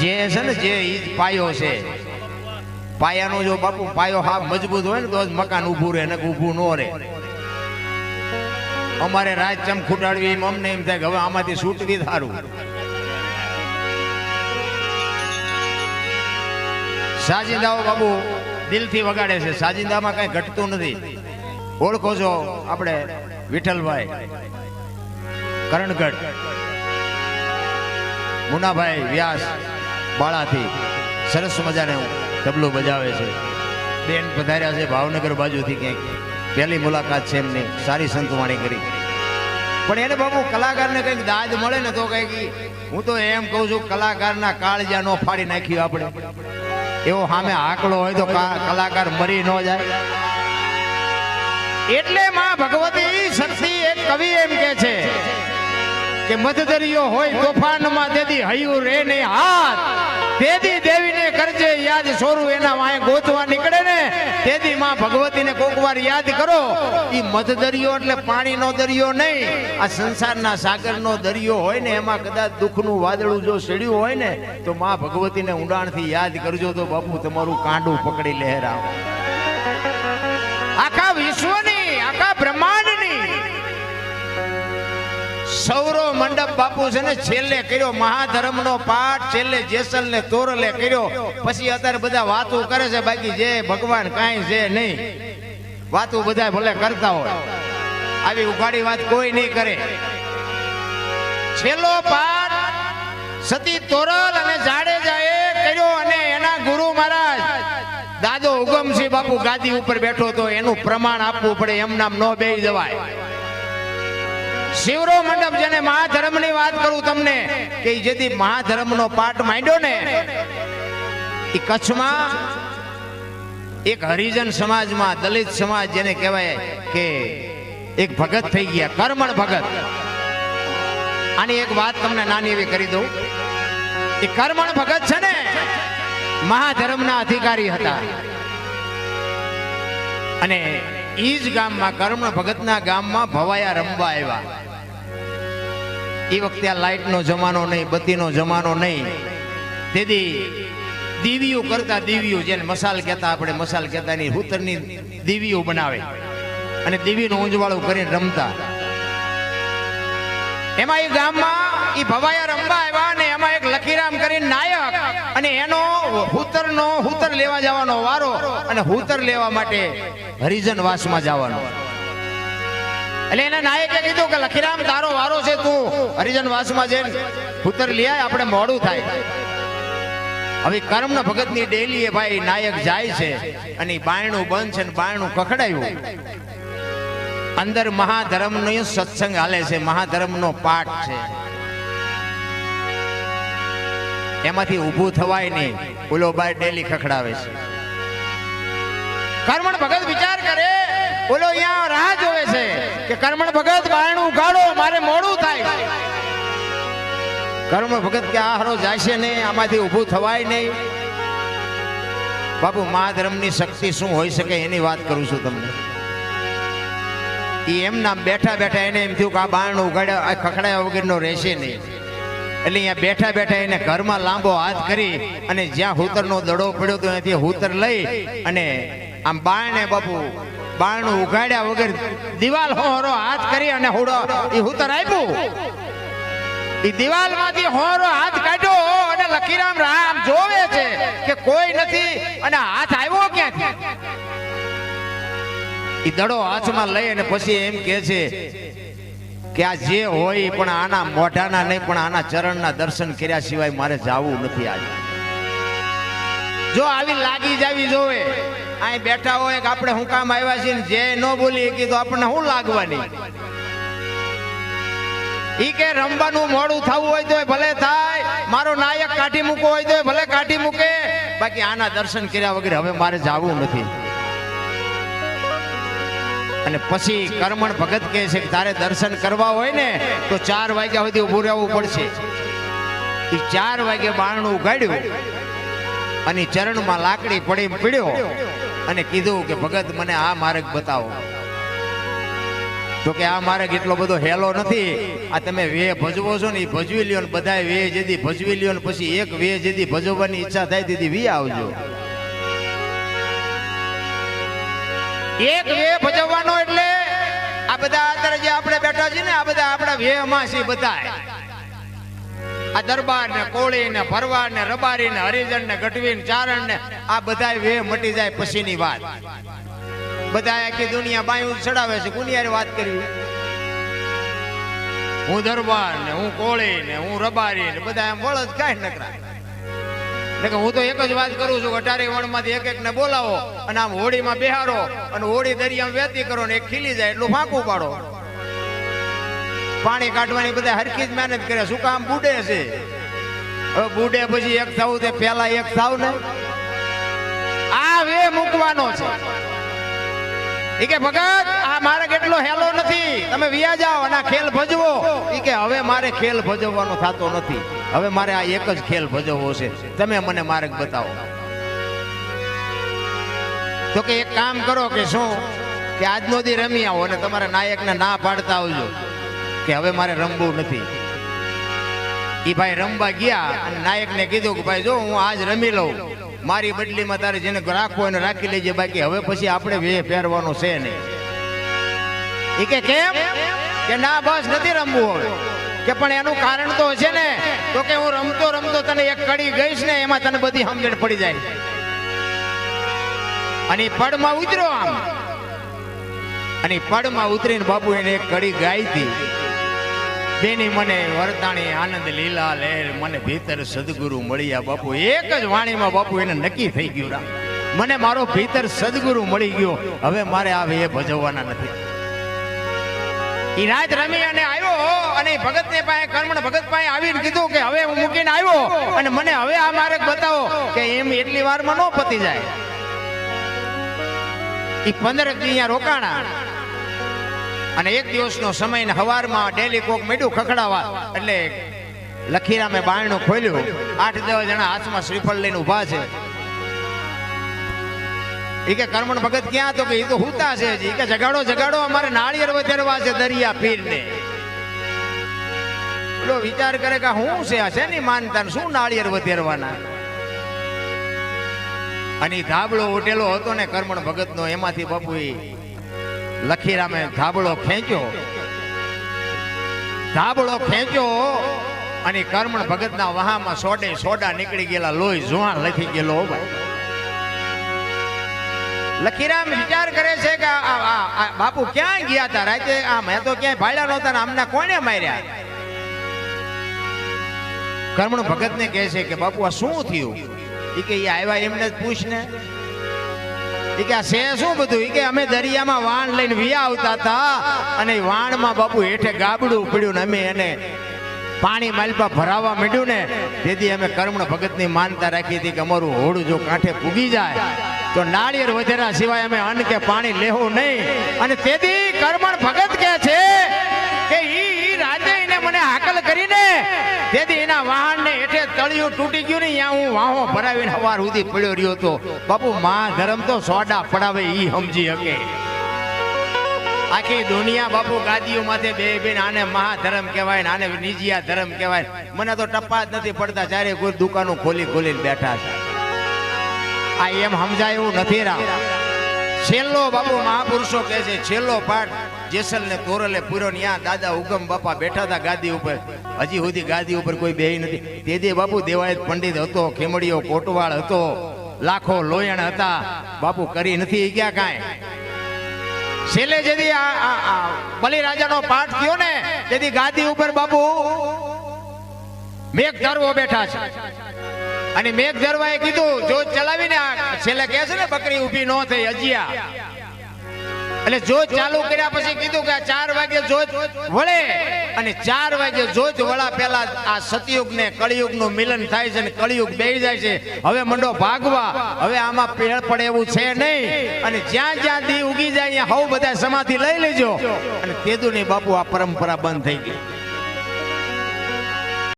જે છે ને જે પાયો છે. પાયાનો જો બાપુ પાયો હા મજબૂત હોય ને તો જ મકાન ઊભું રહે ને ઊભું ન રહે. અમારે રાત ચમ ખૂટાડવી એમ અમને એમ થાય કે હવે આમાંથી છૂટવી સારું. સાજિંદાઓ બાબુ દિલથી વગાડે છે. સાજિંદામાં કઈ ઘટતું નથી. ઓળખો છો આપણે વિઠ્ઠલભાઈ, કરણગઢ. મુનાભાઈ વ્યાસ. બાળાથી. સરસ મજાને તબલું બજાવે છે. બેન પધાર્યા છે ભાવનગર બાજુથી ક્યાંક. પહેલી મુલાકાત છે એમની. સારી સંતવાણી કરી. પણ એને બાબુ કલાકારને કંઈક દાદ મળે ને તો કંઈક હું તો એમ કહું છું, કલાકારના કાળજા નો ફાડી નાખ્યું આપણે. એવો સામે આકડો હોય તો કલાકાર મરી ન જાય. એટલે માં ભગવતી શક્તિ એક કવિ એમ કે મધદરિયો હોય, તોફાનમાં દેદી હયું રે ને હાથ. દેદી દેવીને કરજે યાદ સોરું, એના વાય ગોતવા નીકળે ને. તેદી માં ભગવતીને કોક વાર યાદ કરો, ઈ મધદરિયો એટલે પાણીનો દરિયો નહીં. આ સંસારના સાગરનો દરિયો હોય ને, એમાં કદાચ દુઃખનું વાદળું જો સડ્યું હોય ને, તો માં ભગવતીને ઊંડાણથી યાદ કરજો તો બાપુ તમારું કાંડું પકડી લહેરાવ. સૌરો મંડપ બાપુ છે ને છેલ્લે કર્યો, મહાધર્મનો પાઠ, છેલ્લે જેસલ ને તોરલે કર્યો. પછી અત્યારે બધા વાતો કરે છે, બાકી જે ભગવાન કાંઈ છે નહીં. વાતો બધા ભલે કરતા હોય. આવી ઉઘાડી વાત કોઈ નહીં કરે. છેલ્લો પાઠ સતી તોરલ અને જાડેજાએ કર્યો અને એના ગુરુ મહારાજ, દાદો ઉગમસિંહ બાપુ ગાદી ઉપર બેઠો તો એનું પ્રમાણ આપવું પડે એમ નામ ન બેહી જવાય. શિવરો મંડપ જેને મહાધર્મની વાત કરું તમને, કે જેથી મહાધર્મ નો પાઠ માંડ્યો ને એ કચ્છમાં એક હરિજન સમાજમાં, દલિત સમાજ જેને કહેવાય કે એક ભગત થઈ ગયા, કર્મણ ભગત. આની એક વાત તમને નાની એવી કરી દઉં. એ કર્મણ ભગત છે ને, મહાધર્મના અધિકારી હતા. અને ઈ જ ગામમાં, કર્મણ ભગતના ગામમાં ભવાયા રમવા આવ્યા. એ વખતે આ લાઈટનો જમાનો નહીં બત્તીનો જમાનો નહીં. તેથી દીવીઓ કરતા દીવીઓ જેને મસાલ કહેતા આપણે, મસાલ કહેતા એની હુતરની દીવીઓ બનાવે. અને દીવીનું ઊંજવાળું કરીને રમતા. એમાં એ ગામમાં એ ભવાયા રમવા આવ્યા અને એમાં એક લખીરામ કરીને નાયક અને એનો હુતરનો, હુતર લેવા જવાનો વારો અને હુતર લેવા માટે હરિજન વાસમાં જવાનો. એટલે એના નાયકે કીધું કે લખીરામ, તારો વારો છે તું. હરિજન વાસમાં જઈને પુત્ર લઈ આય, આપણે મોડું થાય. હવે કર્મના ભગતની એ ભાઈ નાયક જાય છે અને બાયણું બંધ છે બાયણું કખડાયું. અંદર મહાધર્મનો સત્સંગ હાલે છે, મહાધર્મનો પાઠ છે. એમાંથી ઊભું થવાય નહીં. ઓલો બાય ડેલી ખખડાવે છે. કર્મણ ભગત વિચાર કરે, ઓલો અહીંયા રાહ જોવે છે. કે કર્મણ ભગત બાયણું ઉઘાડો મારે મોડું થાય. કર્મ ભગત કે આ હારો જાશે નહીં, આમાંથી ઊભું થવાય નહીં. બાપુ મહાધર્મની શક્તિ શું હોઈ શકે એની વાત કરું છું તમને. ઈ એમના બેઠા બેઠા એને એમ થયું કે આ બારણું ઉગાડ્યા આ ખખડાયા વગરનો રહેશે નહીં. એટલે અહીંયા બેઠા બેઠા એને ઘરમાં લાંબો હાથ કરી અને જ્યાં હુતરનો દડો પડ્યો તો ત્યાંથી હુતર લઈ અને આમ બારણે બાપુ બારણું ઉગાડ્યા વગર દિવાલ હોરો હાથ કરી અને હોડો એ હુતર આપ્યું એ દિવાલમાંથી હોરો હાથ કાઢ્યો અને લખીરામ રામ જોવે છે કે કોઈ નથી અને હાથ આવ્યો ક્યાંથી? એ દડો હાથમાં લઈ અને પછી એમ કે છે કે આ જે હોય પણ આના મોઢાના નહીં, પણ આના ચરણના દર્શન કર્યા સિવાય મારે જવું નથી આજે. જો આવી લાગી જાવી જોવે. અહીં બેઠા હોય કે આપણે હું કામ આવ્યા છીએ જે ન બોલી કીધું આપણને શું લાગવાની? ઈ કે રમવાનું મોડું થવું હોય તો ભલે થાય, મારો નાયક કાઢી મૂકવો હોય તો ભલે કાઢી મૂકે. બાકી આના દર્શન કર્યા વગર હવે મારે જાવું નથી. અને પછી કર્મણ ભગત કહે છે કે તારે દર્શન કરવા હોય ને તો ચાર વાગ્યા સુધી ઊભું રહેવું પડશે. એ ચાર વાગે બારણું ઉગાડ્યું. અને ચરણમાં લાકડી પડી પીડ્યો અને કીધું કે, ભગત, મને આ માર્ગ બતાવો. તો કે, આ માર્ગ એટલો બધો હેલો નથી. આ તમે વે ભજવો છો ને એ ભજવી લ્યો ને બધા વે જેથી ભજવી લ્યો ને, પછી એક વે જેથી ભજવવાની ઈચ્છા થાય તેથી વી આવજો. એક વે ભજવવાનો એટલે આ બધા અત્યારે જે આપણે બેઠા છીએ ને, આ બધા આપણા વેમાં છે બધા આ દરબાર ને કોળી ને ભરવાડ ને રબારી ને હરિજન ને ગઢવી ને ચારણ ને આ બધા વે મટી જાય પછીની વાત. બધા આખી દુનિયા બાયું ચડાવે છે. કુનિયારે વાત કરવી. હું દરબાર ને હું કોળી ને હું રબારી ને બધા એમ વળદ કાંઈ નકરા. એટલે હું તો એક જ વાત કરું છું અઢારે વણમાંથી એક એક ને બોલાવો અને આમ હોળીમાં બેહારો અને હોળી દરિયામાં વેતી કરો ને એક ખીલી જાય, એટલું ફાંકું પાડો. પાણી કાઢવાની બધા હરખી જ મહેનત કરે. શું કામ બુડે છે? હવે બુડે પછી એક થવું તે પેલા એક થાવ ને આ વે મૂકવાનો છે. એ કે, ભગત, આ મારે કેટલો હેલો નથી. તમે વ્યા જાઓ અને ખેલ ભજવો. એ કે, હવે મારે ખેલ ભજવવાનો થતો નથી. હવે મારે આ એક જ ખેલ ભજવવો છે. તમે મને માર્ગ બતાવો. તો કે, એક કામ કરો કે શું? કે આજનો દી રમી આવો અને તમારા નાયકને ના પાડતા આવજો. કે હવે મારે રમવું નથી. એ ભાઈ રમવા ગયા અને નાયકને કીધું કે ભાઈ જો હું આજ રમી લઉં. મારી બદલીમાં તારે જેને રાખવો એને રાખી લેજે બાકી. હવે પછી આપણે વે પહેરવાનો છે નહીં એ કેમ? કે ના બસ નથી રમવું હવે. કે પણ એનું કારણ તો છે ને, તો કે હું રમતો રમતો તને એક કડી ગઈશ ને, એમાં તને બધી સમજણ પડી જાય. અને પડમાં ઉતર્યો આમ. અને પડમાં ઉતરીને બાપુ એને એક કડી ગાઈ હતી. બેની મને વરતાણી આનંદ, લીલા, લહેર, મને ભીતર સદગુરુ મળ્યા બાપુ. એક જ વાણીમાં બાપુ એને નક્કી થઈ ગયું. મને મારો ભીતર સદગુરુ મળી ગયો. હવે મારે આ એ ભજવવાના નથી. એ રાત રમી અને આવ્યો અને ભગત ને પાસે, કર્મણ ભગત પાસે આવીને કીધું કે હવે હું મૂકીને આવ્યો. અને મને હવે આ માર્ગ બતાવો કે એમ એટલી વારમાં ન પતી જાય. એ પંદર અહીંયા રોકાણા. અને એક દિવસનો સમય ને હવારમાં ડેલી કોક મેડું ખખડાવા. એટલે લખીરામે બારણું ખોલ્યું. આઠ દસ જણા હાથમાં શ્રીફળ લઈને ઊભા છે. એ કે કર્મણ ભગત ક્યાં તો કે એ તો હુતા છે એ કે જગાડો જગાડો, અમારે નાળિયેર વધેરવા છે દરિયા પીરને. બોલો, વિચાર કરે કે હું છે? આ શેની માનતા શું નાળિયેર વધેરવાના? અને ધાબળો ઉઠેલો હતો ને કર્મણ ભગતનો, એમાંથી બાપુ લખીરામે ધાબળો ખેંચ્યો. ધાબળો ખેંચ્યો અને કર્મણ ભગતના વહામાં સોડે સોડા નીકળી ગયેલા, લોહી જુવાણ લખી ગયેલો લખીરામ વિચાર કરે છે કે બાપુ ક્યાં ગયા હતા? રાતે આ મેં તો ક્યાંય ભાડ્યા નહોતા ને આમના કોને માર્યા? કર્મણ ભગત ને કહે છે કે બાપુ, આ શું થયું? એ કે આવ્યા એમને જ પૂછ અમે દરિયામાં વાણ લઈને વિયા આવતા હતા અને વાણમાં બાપુ હેઠે ગાબડું પડ્યું ને અમે એને પાણી માલપા ભરાવા માંડ્યું ને તેથી અમે કર્મણ ભગતની માનતા રાખી હતી કે અમારું હોડું જો કાંઠે પૂગી જાય, તો નાળિયેર વધેરા સિવાય અમે અન્ન કે પાણી લેવું નહીં. અને તેથી કર્મણ ભગત કે છે કે ઈ કરીને તેથી એના વાહનને હેઠે તળિયું તૂટી ગયું ને ત્યાં હું વાહો ભરાવીને સવાર સુધી પડ્યો રહ્યો હતો. બાપુ, મા ધર્મ તો સોડા પડાવે ઈ સમજી શકે. આખી દુનિયા બાપુ ગાદીઓ માથે બે બેન આને મહાધર્મ કહેવાય ને આને નિજિયા ધર્મ કહેવાય. મને તો ટપ્પા જ નથી પડતા ચારે કોઈ દુકાનો ખોલી ખોલીને બેઠા છે. આ એમ સમજાય એવું નથી રા છેલ્લો બાપુ મહાપુરુષો કહે છે, છેલ્લો પાઠ જેસલ ને તોરલે પૂરો ત્યાં દાદા ઉગમ બાપા બેઠા હતા ગાદી ઉપર. હજી સુધી ગાદી ઉપર કોઈ બે નથી. તેથી બાપુ દેવાયત પંડિત હતો, ખેમડીયો કોટવાળ હતો, લાખો લોયણ હતા. બાપુ કરી નથી ગયા કાંઈ? છેલ્લે જેથી બલિરાજાનો પાઠ થયો ને તેથી ગાદી ઉપર બાપુ મેઘ ધરવો બેઠા છે. અને મેઘ ધરવાએ કીધું, જો ચલાવીને છેલ્લે કહે છે ને, બકરી ઊભી ન થઈ અજિયા એટલે જોત ચાલુ કર્યા પછી કીધું કે આ ચાર વાગે જોત વળે. અને ચાર વાગે જોત વળા પહેલા આ સતયુગ ને કળિયુગનું મિલન થાય છે અને કળિયુગ બે જાય છે. હવે મંડો ભાગવા. હવે આમાં પેળ પડે એવું છે નહીં. અને જ્યાં જ્યાં દી ઉગી જાય ત્યાં હવ બધા સમાધિ લઈ લેજો. અને તેદુની બાપુ, આ પરંપરા બંધ થઈ ગઈ.